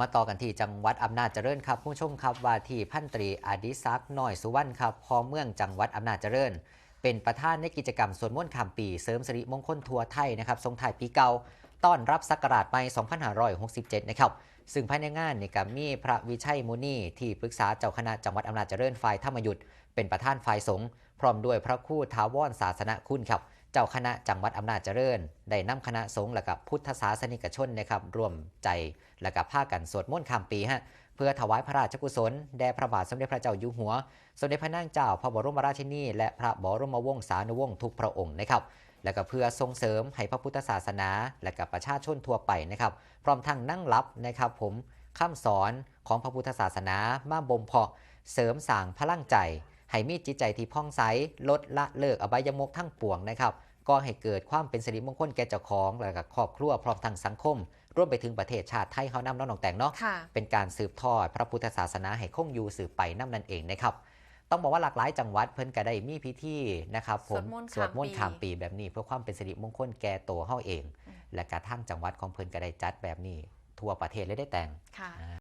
มาต่อกันที่จังหวัดอำนาจเจริญครับ ผู้ชมครับว่าที่พันตรีอดิศักดิ์น้อยสุวรรณครับพอเมืองจังหวัดอำนาจเจริญ เป็นประธานในกิจกรรมสวดมนต์ข้ามปีเสริมสิริมงคลทัวร์ไทยนะครับทรงถ่ายปีเก่าต้อนรับศักราชใหม่2567 นะครับ ซึ่งภายในงานนี่ก็มีพระวิชัยมุนีที่ปรึกษาเจ้าคณะจังหวัดอำนาจเจริญฝ่ายธรรมยุทธ์เป็นประธานฝ่ายสงฆ์พร้อมด้วยพระคู่ท้าวรศาสนคุณครับ เจ้าคณะจังหวัดอำนาจเจริญ ได้นำคณะสงฆ์และกับพุทธศาสนิกชนนะครับร่วมใจและกับผ้ากันสวดมนต์ข้ามปีฮะเพื่อถวายพระราชกุศลแด่พระบาทสมเด็จพระเจ้าอยู่หัว สมเด็จพระนางเจ้าพระบรมราชินีและพระบรมวงศานุวงศ์ทุกพระองค์นะครับและก็เพื่อส่งเสริมให้พระพุทธศาสนา และกับประชาชนทั่วไปนะครับ พร้อมทั้งนั่งรับนะครับ ผมคำสอนของพระพุทธศาสนามาบ่มเพาะเสริมสร้างพลังใจ ให้มีจิตใจที่ผ่องใสลดละเลิกอบายมุกทั้งปวงนะครับก็ให้เกิดความเป็นสิริมงคลแก่เจ้าของและก็ครอบครัวพร้อมทั้งสังคมรวมไปถึงประเทศชาติไทยเฮานำน้องๆแต่งเนาะค่ะเป็นการสืบทอดพระพุทธศาสนาให้คงอยู่สืบไปน้ำนั่นเองนะครับต้องบอกว่าหลากหลายจังหวัดเพิ่นก็ได้มีพิธีนะครับผมสวดมนต์สวดมนต์ข้าข้ามมปีปีแบบนี้ เพื่อความเป็นสิริมงคลแก่ตัวเฮาเองอืมและกระทั่งจังหวัดของเพิ่นก็ได้จัดแบบนี้ ทั่วประเทศเลยได้แต่งค่ะ